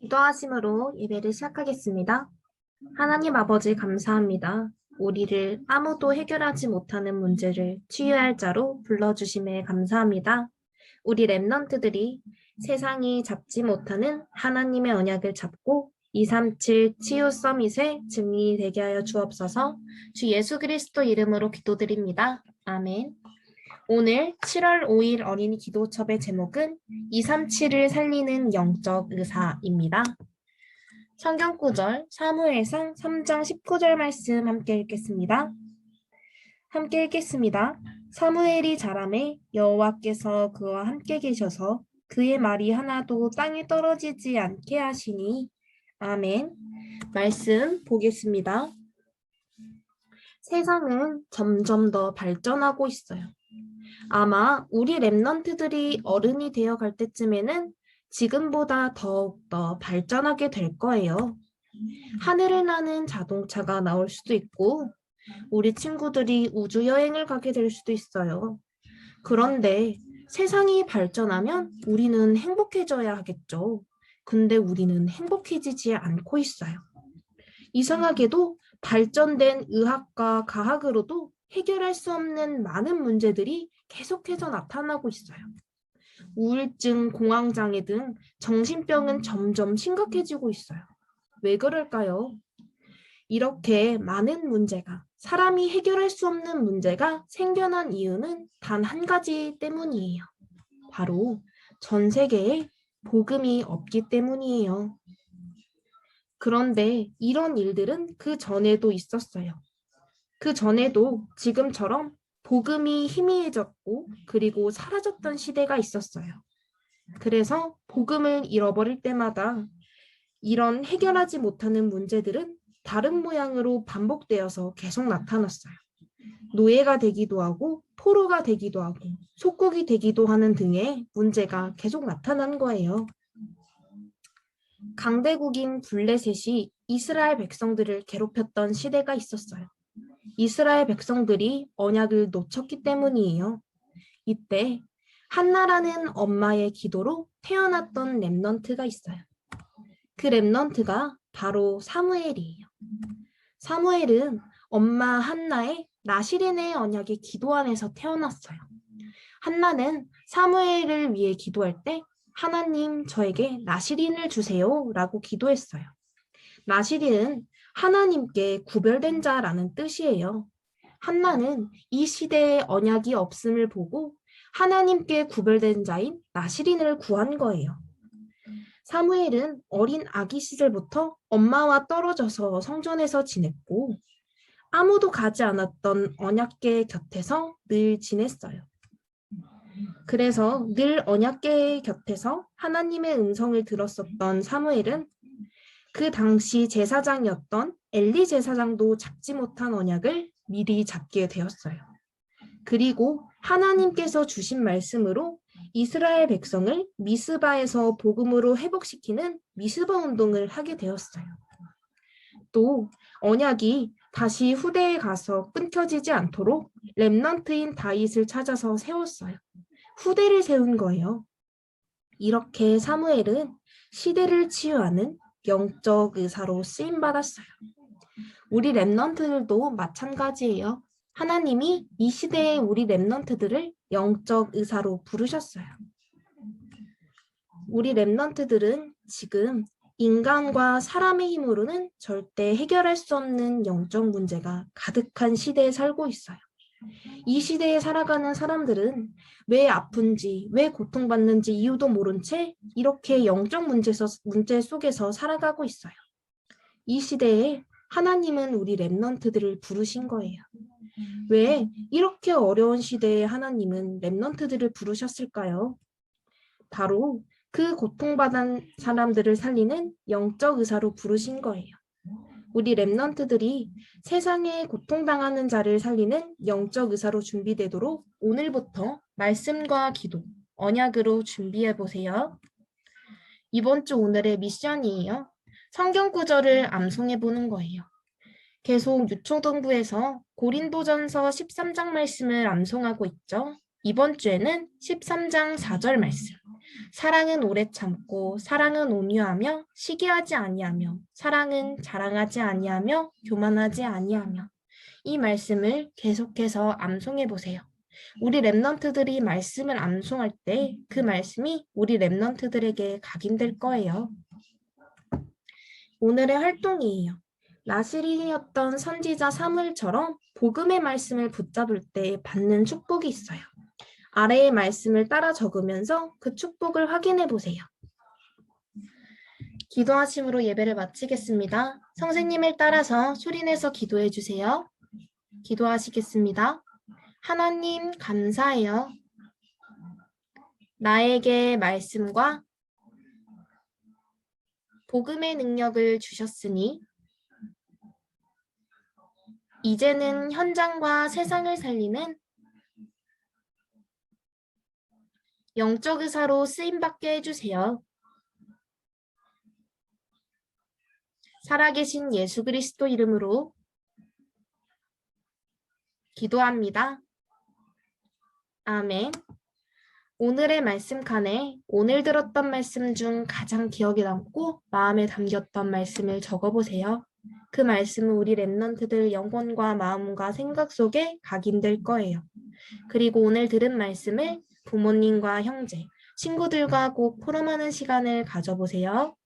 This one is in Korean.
기도하심으로 예배를 시작하겠습니다. 하나님 아버지 감사합니다. 우리를 아무도 해결하지 못하는 문제를 치유할 자로 불러주심에 감사합니다. 우리 랩넌트들이 세상이 잡지 못하는 하나님의 언약을 잡고 237 치유 서밋의 증인이 되게 하여 주옵소서 주 예수 그리스도 이름으로 기도드립니다. 아멘. 오늘 7월 5일 어린이 기도첩의 제목은 237을 살리는 영적 의사입니다. 성경 구절 사무엘상 3장 19절 말씀 함께 읽겠습니다. 함께 읽겠습니다. 사무엘이 자라매 여호와께서 그와 함께 계셔서 그의 말이 하나도 땅에 떨어지지 않게 하시니 아멘. 말씀 보겠습니다. 세상은 점점 더 발전하고 있어요. 아마 우리 랩넌트들이 어른이 되어 갈 때쯤에는 지금보다 더욱 더 발전하게 될 거예요. 하늘을 나는 자동차가 나올 수도 있고, 우리 친구들이 우주 여행을 가게 될 수도 있어요. 그런데 세상이 발전하면 우리는 행복해져야 하겠죠. 근데 우리는 행복해지지 않고 있어요. 이상하게도 발전된 의학과 과학으로도 해결할 수 없는 많은 문제들이 계속해서 나타나고 있어요. 우울증, 공황장애 등 정신병은 점점 심각해지고 있어요. 왜 그럴까요? 이렇게 많은 문제가, 사람이 해결할 수 없는 문제가 생겨난 이유는 단 한 가지 때문이에요. 바로 전 세계에 복음이 없기 때문이에요. 그런데 이런 일들은 그 전에도 있었어요. 그 전에도 지금처럼 복음이 희미해졌고 그리고 사라졌던 시대가 있었어요. 그래서 복음을 잃어버릴 때마다 이런 해결하지 못하는 문제들은 다른 모양으로 반복되어서 계속 나타났어요. 노예가 되기도 하고 포로가 되기도 하고 속국이 되기도 하는 등의 문제가 계속 나타난 거예요. 강대국인 블레셋이 이스라엘 백성들을 괴롭혔던 시대가 있었어요. 이스라엘 백성들이 언약을 놓쳤기 때문이에요. 이때 한나라는 엄마의 기도로 태어났던 랩넌트가 있어요. 그 랩넌트가 바로 사무엘이에요. 사무엘은 엄마 한나의 나시린의 언약의 기도 안에서 태어났어요. 한나는 사무엘을 위해 기도할 때 하나님 저에게 나시린을 주세요 라고 기도했어요. 나시린은 하나님께 구별된 자라는 뜻이에요. 한나는 이 시대에 언약이 없음을 보고 하나님께 구별된 자인 나시린을 구한 거예요. 사무엘은 어린 아기 시절부터 엄마와 떨어져서 성전에서 지냈고 아무도 가지 않았던 언약계 곁에서 늘 지냈어요. 그래서 늘 언약계 곁에서 하나님의 음성을 들었었던 사무엘은 그 당시 제사장이었던 엘리 제사장도 잡지 못한 언약을 미리 잡게 되었어요. 그리고 하나님께서 주신 말씀으로 이스라엘 백성을 미스바에서 복음으로 회복시키는 미스바 운동을 하게 되었어요. 또 언약이 다시 후대에 가서 끊겨지지 않도록 렘넌트인 다윗을 찾아서 세웠어요. 후대를 세운 거예요. 이렇게 사무엘은 시대를 치유하는 영적 의사로 쓰임 받았어요. 우리 랩넌트들도 마찬가지예요. 하나님이 이 시대의 우리 랩넌트들을 영적 의사로 부르셨어요. 우리 랩넌트들은 지금 인간과 사람의 힘으로는 절대 해결할 수 없는 영적 문제가 가득한 시대에 살고 있어요. 이 시대에 살아가는 사람들은 왜 아픈지, 왜 고통받는지 이유도 모른 채 이렇게 영적 문제서, 문제 속에서 살아가고 있어요. 이 시대에 하나님은 우리 랩넌트들을 부르신 거예요. 왜 이렇게 어려운 시대에 하나님은 랩넌트들을 부르셨을까요? 바로 그 고통받은 사람들을 살리는 영적 의사로 부르신 거예요. 우리 랩넌트들이 세상에 고통당하는 자를 살리는 영적 의사로 준비되도록 오늘부터 말씀과 기도, 언약으로 준비해 보세요. 이번 주 오늘의 미션이에요. 성경 구절을 암송해 보는 거예요. 계속 유초동부에서 고린도전서 13장 말씀을 암송하고 있죠. 이번 주에는 13장 4절 말씀. 사랑은 오래 참고 사랑은 온유하며 시기하지 아니하며 사랑은 자랑하지 아니하며 교만하지 아니하며 이 말씀을 계속해서 암송해 보세요. 우리 랩넌트들이 말씀을 암송할 때 그 말씀이 우리 랩넌트들에게 각인될 거예요. 오늘의 활동이에요. 나시린이었던 선지자 사무엘처럼 복음의 말씀을 붙잡을 때 받는 축복이 있어요. 아래의 말씀을 따라 적으면서 그 축복을 확인해 보세요. 기도하심으로 예배를 마치겠습니다. 선생님을 따라서 소리내서 기도해 주세요. 기도하시겠습니다. 하나님 감사해요. 나에게 말씀과 복음의 능력을 주셨으니 이제는 현장과 세상을 살리는 영적 의사로 쓰임받게 해주세요. 살아계신 예수 그리스도 이름으로 기도합니다. 아멘. 오늘의 말씀 칸에 오늘 들었던 말씀 중 가장 기억에 남고 마음에 담겼던 말씀을 적어보세요. 그 말씀은 우리 랩런트들 영혼과 마음과 생각 속에 각인될 거예요. 그리고 오늘 들은 말씀을 부모님과 형제, 친구들과 꼭 포럼하는 시간을 가져보세요.